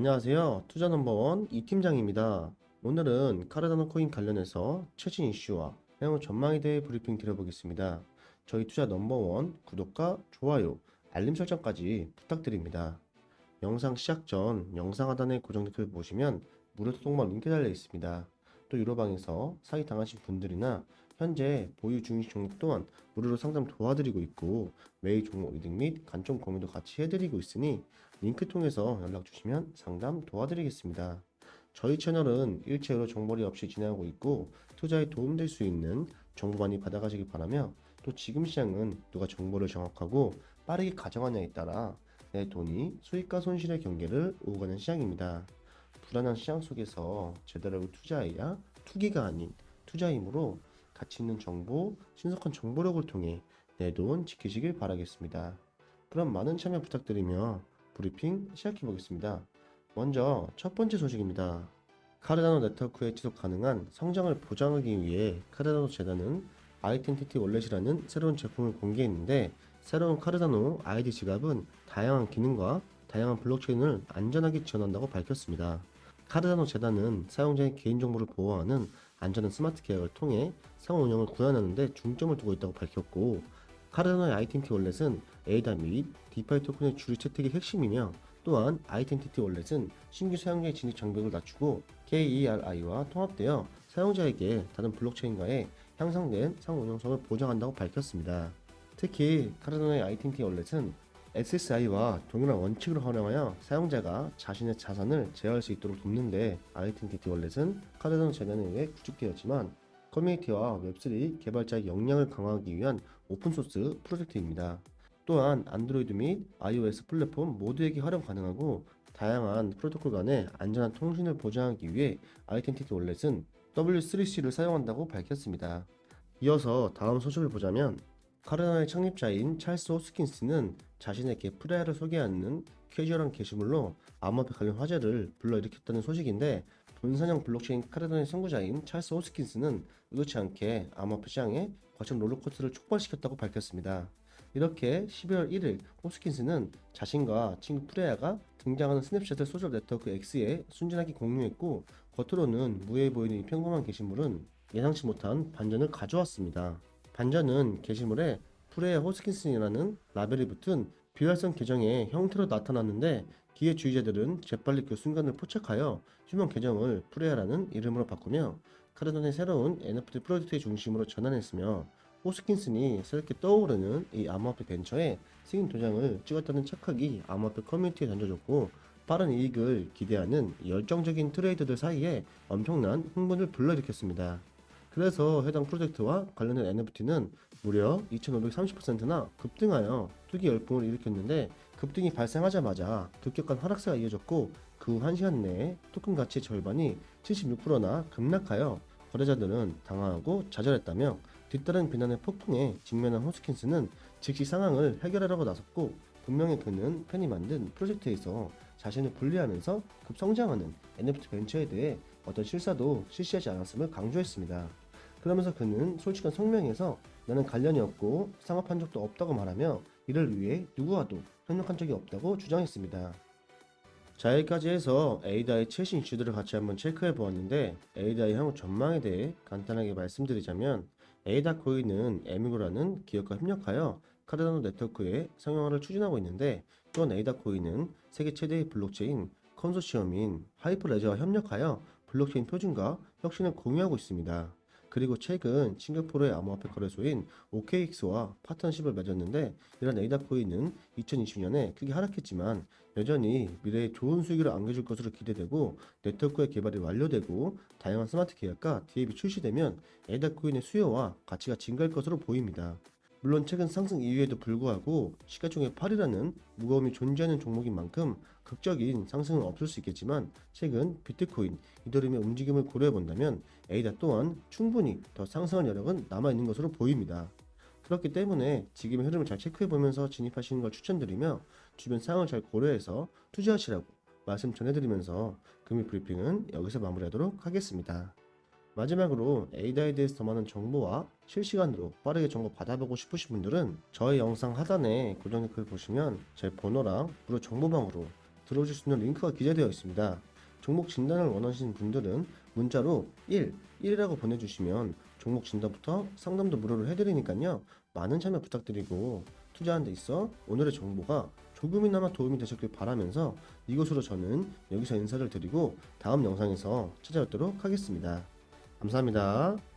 안녕하세요. 투자 넘버원 이 팀장입니다. 오늘은 카르다노 코인 관련해서 최신 이슈와 향후 전망에 대해 브리핑 드려보겠습니다. 저희 투자 넘버원 구독과 좋아요, 알림 설정까지 부탁드립니다. 영상 시작 전 영상 하단에 고정 댓글 보시면 무료 소통방 링크 달려 있습니다. 또 유로방에서 사기 당하신 분들이나 현재 보유 중이신 종목 또한 무료로 상담 도와드리고 있고 매일 종목 이득 및 간점 공유도 같이 해드리고 있으니 링크 통해서 연락 주시면 상담 도와드리겠습니다. 저희 채널은 일체로 정보리 없이 진행하고 있고 투자에 도움될 수 있는 정보 많이 받아가시길 바라며 또 지금 시장은 누가 정보를 정확하고 빠르게 가져가냐에 따라 내 돈이 수익과 손실의 경계를 오가는 시장입니다. 불안한 시장 속에서 제대로 투자해야 투기가 아닌 투자이므로 가치 있는 정보, 신속한 정보력을 통해 내 돈 지키시길 바라겠습니다. 그럼 많은 참여 부탁드리며 브리핑 시작해 보겠습니다. 먼저 첫 번째 소식입니다. 카르다노 네트워크의 지속 가능한 성장을 보장하기 위해 카르다노 재단은 아이덴티티 월렛이라는 새로운 제품을 공개했는데 새로운 카르다노 아이디 지갑은 다양한 기능과 다양한 블록체인을 안전하게 지원한다고 밝혔습니다. 카르다노 재단은 사용자의 개인정보를 보호하는 안전한 스마트 계약을 통해 상호 운영을 구현하는 데 중점을 두고 있다고 밝혔고 카르다노의 아이덴티 월렛은 에이다 및 디파이 토큰의 주류 채택이 핵심이며 또한 아이덴티티 월렛은 신규 사용자의 진입 장벽을 낮추고 KERI와 통합되어 사용자에게 다른 블록체인과의 향상된 상호 운영성을 보장한다고 밝혔습니다. 특히 카르다노의 아이덴티 월렛은 SSI와 동일한 원칙을 활용하여 사용자가 자신의 자산을 제어할 수 있도록 돕는데 아이덴티티 월렛은 카르다노 재단에 의해 구축되었지만 커뮤니티와 웹3 개발자의 역량을 강화하기 위한 오픈소스 프로젝트입니다. 또한 안드로이드 및 iOS 플랫폼 모두에게 활용 가능하고 다양한 프로토콜 간의 안전한 통신을 보장하기 위해 아이덴티티 월렛은 W3C를 사용한다고 밝혔습니다. 이어서 다음 소식을 보자면 카르나의 창립자인 찰스 호스킨스는 자신에게 프레아를 소개하는 캐주얼한 게시물로 암호화폐 관련 화제를 불러일으켰다는 소식인데 분산형 블록체인 카르나의 선구자인 찰스 호스킨스는 의도치 않게 암호화폐 시장에 과천 롤러코스터를 촉발시켰다고 밝혔습니다. 이렇게 12월 1일 호스킨스는 자신과 친구 프레아가 등장하는 스냅샷을 소셜 네트워크 X에 순진하게 공유했고 겉으로는 무해해 보이는 이 평범한 게시물은 예상치 못한 반전을 가져왔습니다. 반전은 게시물에 프레아 호스킨슨이라는 라벨이 붙은 비활성 계정의 형태로 나타났는데 기회 주의자들은 재빨리 그 순간을 포착하여 휴먼 계정을 프레아라는 이름으로 바꾸며 카르돈의 새로운 NFT 프로젝트의 중심으로 전환했으며 호스킨슨이 새롭게 떠오르는 이 암호화폐 벤처에 승인 도장을 찍었다는 착각이 암호화폐 커뮤니티에 던져졌고 빠른 이익을 기대하는 열정적인 트레이더들 사이에 엄청난 흥분을 불러일으켰습니다. 그래서 해당 프로젝트와 관련된 NFT는 무려 2530%나 급등하여 투기 열풍을 일으켰는데 급등이 발생하자마자 급격한 하락세가 이어졌고 그 후 1시간 내에 토큰 가치의 절반이 76%나 급락하여 거래자들은 당황하고 좌절했다며 뒤따른 비난의 폭풍에 직면한 호스킨스는 즉시 상황을 해결하려고 나섰고 분명히 그는 팬이 만든 프로젝트에서 자신을 분리하면서 급성장하는 NFT 벤처에 대해 어떤 실사도 실시하지 않았음을 강조했습니다. 그러면서 그는 솔직한 성명에서 나는 관련이 없고 상업한 적도 없다고 말하며 이를 위해 누구와도 협력한 적이 없다고 주장했습니다. 자 여기까지 해서 에이다의 최신 이슈들을 같이 한번 체크해 보았는데 에이다의 향후 전망에 대해 간단하게 말씀드리자면 에이다 코인은 에미고라는 기업과 협력하여 카르다노 네트워크의 상용화를 추진하고 있는데 또한 에이다 코인은 세계 최대의 블록체인 컨소시엄인 하이퍼레저와 협력하여 블록체인 표준과 혁신을 공유하고 있습니다. 그리고 최근 싱가포르의 암호화폐 거래소인 OKX와 파트너십을 맺었는데 이런 에이다 코인은 2020년에 크게 하락했지만 여전히 미래에 좋은 수익을 안겨줄 것으로 기대되고 네트워크의 개발이 완료되고 다양한 스마트 계약과 DAB 출시되면 에이다 코인의 수요와 가치가 증가할 것으로 보입니다. 물론 최근 상승 이후에도 불구하고 시가총액 8이라는 무거움이 존재하는 종목인 만큼 극적인 상승은 없을 수 있겠지만 최근 비트코인, 이더리움의 움직임을 고려해 본다면 에이다 또한 충분히 더 상승할 여력은 남아 있는 것으로 보입니다. 그렇기 때문에 지금의 흐름을 잘 체크해 보면서 진입하시는 걸 추천드리며 주변 상황을 잘 고려해서 투자하시라고 말씀 전해드리면서 금일 브리핑은 여기서 마무리하도록 하겠습니다. 마지막으로 에이다에 대해서 더 많은 정보와 실시간으로 빠르게 정보 받아보고 싶으신 분들은 저의 영상 하단에 고정 댓글 보시면 제 번호랑 무료 정보방으로 들어오실 수 있는 링크가 기재되어 있습니다. 종목 진단을 원하시는 분들은 문자로 1, 1이라고 보내주시면 종목 진단부터 상담도 무료로 해드리니까요. 많은 참여 부탁드리고 투자하는 데 있어 오늘의 정보가 조금이나마 도움이 되셨길 바라면서 이것으로 저는 여기서 인사를 드리고 다음 영상에서 찾아뵙도록 하겠습니다. 감사합니다.